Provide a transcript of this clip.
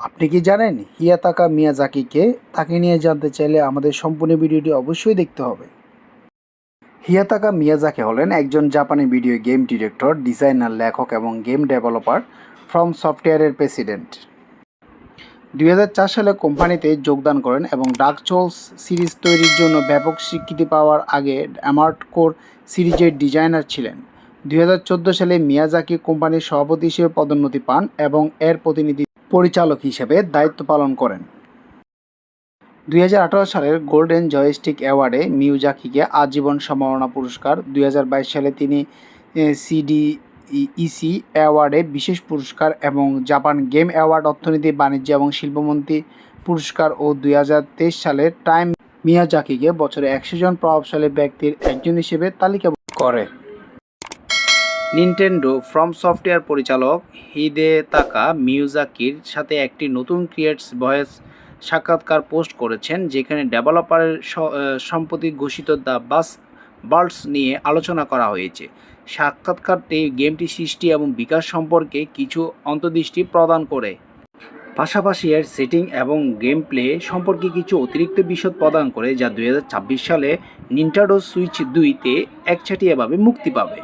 আপনি কি জানেন হিয়াতাকা মিয়াজাকিকে? তাকে নিয়ে জানতে চাইলে আমাদের সম্পূর্ণ ভিডিওটি অবশ্যই দেখতে হবে। হিয়াতাকা মিয়াজাকি হলেন একজন জাপানি ভিডিও গেম ডিরেক্টর, ডিজাইনার, লেখক এবং গেম ডেভেলপার ফ্রম সফটওয়্যারের প্রেসিডেন্ট। দুই হাজার চার সালে কোম্পানিতে যোগদান করেন এবং ডার্ক চোলস সিরিজ তৈরির জন্য ব্যাপক স্বীকৃতি পাওয়ার আগে অ্যামার্ট কোর সিরিজের ডিজাইনার ছিলেন। দুই হাজার চোদ্দ সালে মিয়াজাকি কোম্পানির সভাপতি হিসেবে পদোন্নতি পান এবং এর প্রতিনিধি পরিচালক হিসেবে দায়িত্ব পালন করেন। দুই হাজার আঠারো সালের গোল্ডেন জয়স্টিক অ্যাওয়ার্ডে মিউজাকিকে আজীবন সম্মাননা পুরস্কার। দুই হাজার বাইশ সালে তিনি সিডি ইসি অ্যাওয়ার্ডে বিশেষ পুরস্কার এবং জাপান গেম অ্যাওয়ার্ড, অর্থনীতি, বাণিজ্য এবং শিল্পমন্ত্রী পুরস্কার ও দুই হাজার তেইশ সালে টাইম মিয়াজাকিকে বছরে একশো জন প্রভাবশালী ব্যক্তির একজন হিসেবে তালিকাভুক্ত করে। নিনটেন্ডো ফ্রম সফটওয়্যার পরিচালক হিদেতাকা মিউজাকির সাথে একটি নতুন ক্রিয়েটস ভয়েস সাক্ষাৎকার পোস্ট করেছেন, যেখানে ডেভেলপারের সম্প্রতি ঘোষিত দ্য বাস বার্ডস নিয়ে আলোচনা করা হয়েছে। সাক্ষাৎকারটি গেমটি সৃষ্টি এবং বিকাশ সম্পর্কে কিছু অন্তর্দৃষ্টি প্রদান করে। পাশাপাশি এর সেটিং এবং গেম প্লে সম্পর্কে কিছু অতিরিক্ত বিশদ প্রদান করে, যা দু হাজার ছাব্বিশ সালে নিন্টাডো সুইচ দুইতে একচাটিয়াভাবে মুক্তি পাবে।